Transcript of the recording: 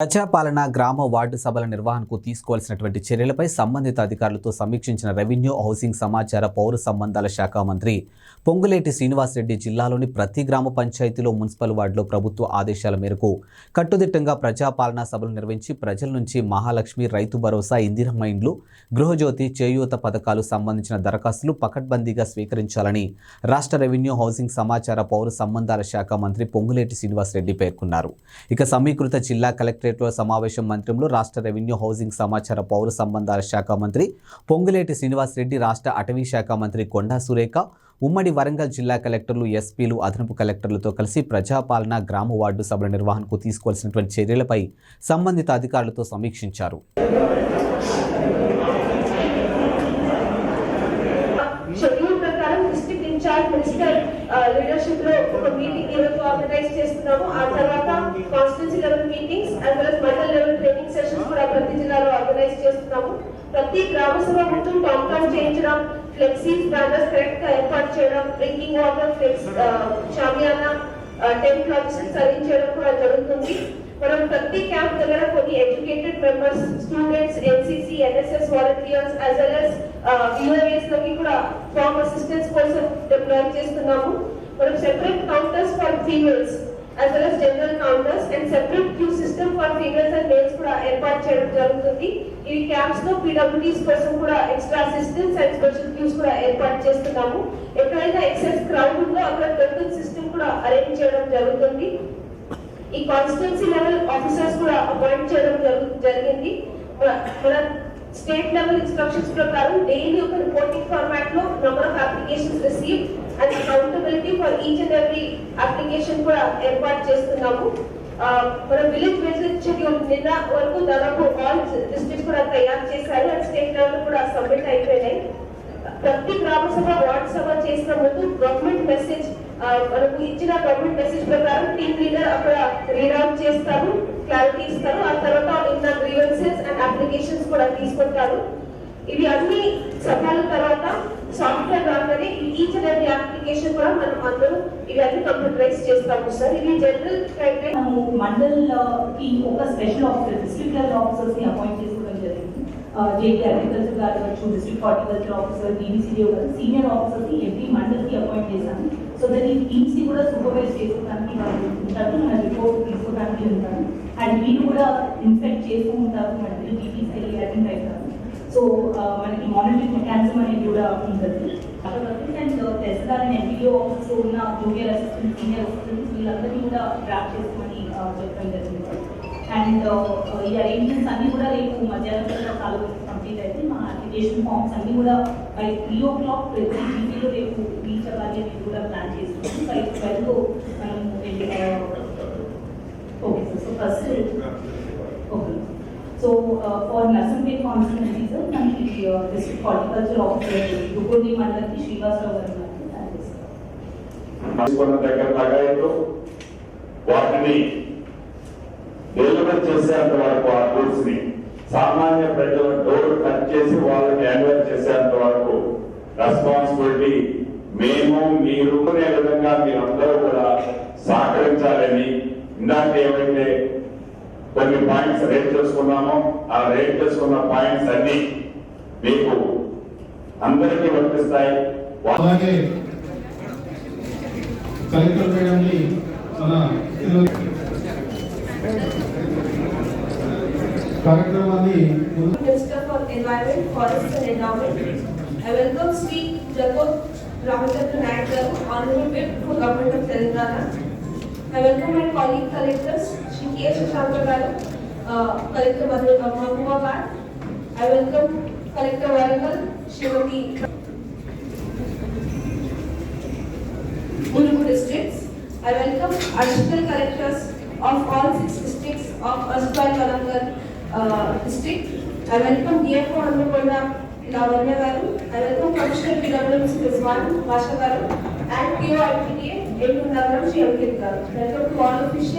ప్రజాపాలన గ్రామ వార్డు సభల నిర్వహణకు తీసుకోవాల్సినటువంటి చర్యలపై సంబంధిత అధికారులతో సమీక్షించిన రెవెన్యూ హౌసింగ్ సమాచార పౌర సంబంధాల శాఖ మంత్రి పొంగులేటి శ్రీనివాసరెడ్డి జిల్లాలోని ప్రతి గ్రామ పంచాయతీలో మున్సిపల్ వార్డులో ప్రభుత్వ ఆదేశాల మేరకు కట్టుదిట్టంగా ప్రజాపాలనా సభలు నిర్వహించి ప్రజల నుంచి మహాలక్ష్మి రైతు భరోసా ఇందిరమ్మ ఇండ్లు గృహజ్యోతి చేయూత పథకాలు సంబంధించిన దరఖాస్తులు పకడ్బందీగా స్వీకరించాలని రాష్ట్ర రెవెన్యూ హౌసింగ్ సమాచార పౌర సంబంధాల శాఖ మంత్రి పొంగులేటి శ్రీనివాసరెడ్డి పేర్కొన్నారు. ఇక సమీకృత జిల్లా కలెక్టరేట్లో సమావేశం మంత్రంలో రాష్ట్ర రెవెన్యూ హౌసింగ్ సమాచార పౌర సంబంధాల శాఖ మంత్రి పొంగులేటి శ్రీనివాసరెడ్డి రాష్ట్ర అటవీ శాఖ మంత్రి కొండా సురేఖ ఉమ్మడి వరంగల్ జిల్లా కలెక్టర్లు ఎస్పీలు అదనపు కలెక్టర్లతో కలిసి ప్రజాపాలన గ్రామ వార్డు సభల నిర్వహణకు తీసుకోవాల్సినటువంటి చర్యలపై సంబంధిత అధికారులతో సమీక్షించారు. షెడ్యూల్ ప్రకారం డిస్ట్రిక్ట్ ఇన్ఛార్జ్ మినిస్టర్ లీడర్షిప్లో ఒక మీటింగ్ ఈ రోజు ఆర్గనైజ్ చేస్తున్నాము. ఆ తర్వాత constituency level meetings and well mandal level training sessions కూడా ప్రతి జిల్లాలో ఆర్గనైజ్ చేస్తున్నాము. ప్రతి గ్రామ సభ ముందు టాప్ చేయించడం ఫ్లెక్సీస్ బ్యానర్స్ కరెక్ట్గా ఏర్పాటు చేయడం drinking water flex shamiana tent logistics arrange కూడా జరుగుతుంది. మనం ప్రతి క్యాంప్ దగ్గర కొన్ని educated members students NCC NSS volunteers as well యూఏఎస్లోకి కూడా ఫార్మ్ అసిస్టెన్స్ కోసం డిప్లాయ్ చేస్తున్నాము. మనం separate counters for females as well as general counters and separate queue system for females and males కూడా ఏర్పాటు చేయడం జరుగుతుంది. ఈ క్యాంప్స్లో పీడబ్ల్యూడీస్ కోసం కూడా extra assistance and special queues కూడా ఏర్పాటు చేస్తున్నాము. ఎక్కడైనా ఎక్సెస్ క్రౌడ్ ఉందో అక్కడ టోటల్ సిస్టమ్ కూడా అరేంజ్ చేయడం జరుగుతుంది. ఈ కాన్స్టిట్యున్సీ లెవెల్ ఆఫీసర్స్ కూడా అపాయింట్ చేయడం జరిగింది. మన స్టేట్ లెవెల్ ఇన్స్ట్రక్షన్స్ ప్రకారం డైలీ ఒక రిపోర్టింగ్ ఫార్మాట్లో number of applications receive and accountability for each and every application కూడా ఏర్పాటు చేస్తున్నాము. మన విలేజ్ విజిట్ షెడ్యూల్ నిన్న వరకు దాదాపు ఆల్ డిస్ట్రిక్ట్ కూడా తయారు చేశారు. అండ్ స్టేట్ లెవెల్ కూడా సబ్మిట్ అయిపోయినాయి. ప్రతి గ్రామ సభ వార్డు సభ చేసిన ముందు గవర్నమెంట్ మెసేజ్ మనకు ఇచ్చిన గవర్నమెంట్ మెసేజ్ ప్రకారం టీమ్ లీడర్ అక్కడ రీడౌట్ చేస్తారు క్లారిటీ ఇస్తారు. ఆ తర్వాత ఉన్న గ్రీవెన్సెస్ అండ్ అప్లికేషన్స్ కూడా తీసుకుంటారు. ఇవి అన్ని సభల తర్వాత సాఫ్ట్వేర్ రాగానే ఈచ్ అండ్ ఎవ్రీ అప్లికేషన్ కూడా మనం అందరూ ఇవి అన్ని కంప్యూటరైజ్ చేస్తాము సార్. ఇవి జనరల్ క్రైటీరియా మనము మండల్కి ఒక స్పెషల్ ఆఫీసర్ డిస్ట్రిక్ట్ లెవెల్ ఆఫీసర్స్ని అపాయింట్ చేసుకోవడం జరిగింది. జేపీ అగ్రికల్చర్ గారు కావచ్చు district horticulture officer DDCD senior ఆఫీసర్స్ని every మండల్కి అపాయింట్ చేశాను సో దట్ ఈ టీమ్స్ని కూడా సూపర్వైజ్ చేసుకోవడానికి వాళ్ళు ఉంటారు మన రిపోర్ట్ తీసుకోవడానికి ఉంటారు. అండ్ మీరు కూడా ఇన్స్పెక్ట్ చేస్తూ ఉంటారు మనకి టీటీస్ వెళ్ళి అటెండ్ అవుతారు సో మనకి మానిటరింగ్ మెకానిజం అనేది కూడా ఉంటుంది. అండ్ తెలంగాణ ఎంపీఓ ఆఫీస్లో ఉన్న జూనియర్ అసిస్టెంట్ సీనియర్ అసిస్టెంట్స్ వీళ్ళందరినీ కూడా ట్రాక్ చేసుకోమని చెప్పడం జరిగింది. అండ్ uh, ఈ అరేంజ్మెంట్స్ అన్నీ కూడా రేపు మధ్యాహ్నం కల్లా చాలా కంప్లీట్ అయితే అప్లికేషన్ ఫామ్స్ అన్ని కూడా బై త్రీ ఓ క్లాక్ ప్రతి వీక్లో రేపు రీచ్ అవ్వాలి అనేది కూడా ప్లాన్ చేస్తున్నాం బై ట్వెల్వ్ మనం okay sir so first okay so for Narsampet constituency sir మనకి డిస్ట్రిక్ట్ హార్టికల్చర్ ఆఫీసర్ దుకోడి మండలికి శ్రీనివాసరావు గారు దగ్గర వాటిని డెలివర్ చేసేంత వరకు ఆ ని సామాన్య ప్రజల డోర్ కట్ చేసి వాళ్ళకి హ్యాండ్ఓవర్ చేసేంత వరకు రెస్పాన్సిబిలిటీ మేము మీరు అనే విధంగా మీరందరూ కూడా సహకరించాలని ఇందాక ఏమైతే కొన్ని పాయింట్స్ రేట్ చేసుకున్నామో ఆ రేట్ చేసుకున్న పాయింట్స్ అన్ని మీకు అందరికీ వర్తిస్తాయి. అలాగే కలెక్టర్ మేడం మన కార్యక్రమాన్ని ముందు Minister for Environment, Forests and Endowment. I welcome Sri Jacob Ramachandra Naik garu, Honorable Whip for Government of Telangana. I welcome my colleague collectors, Shri K. Shashanka garu, uh, Collector Madhu Mahbubabad. I welcome Collector Warangal, Shrimati Mulugu districts. I welcome additional collectors of all six districts of Aswai Warangal uh, district. I welcome DFO Annakonda Lavanya Garu. I welcome Commissioner PWMC Rizwan Basha Garu and PO IPTA Etu Nagaram Shri Ankit Garu. Welcome to all officials.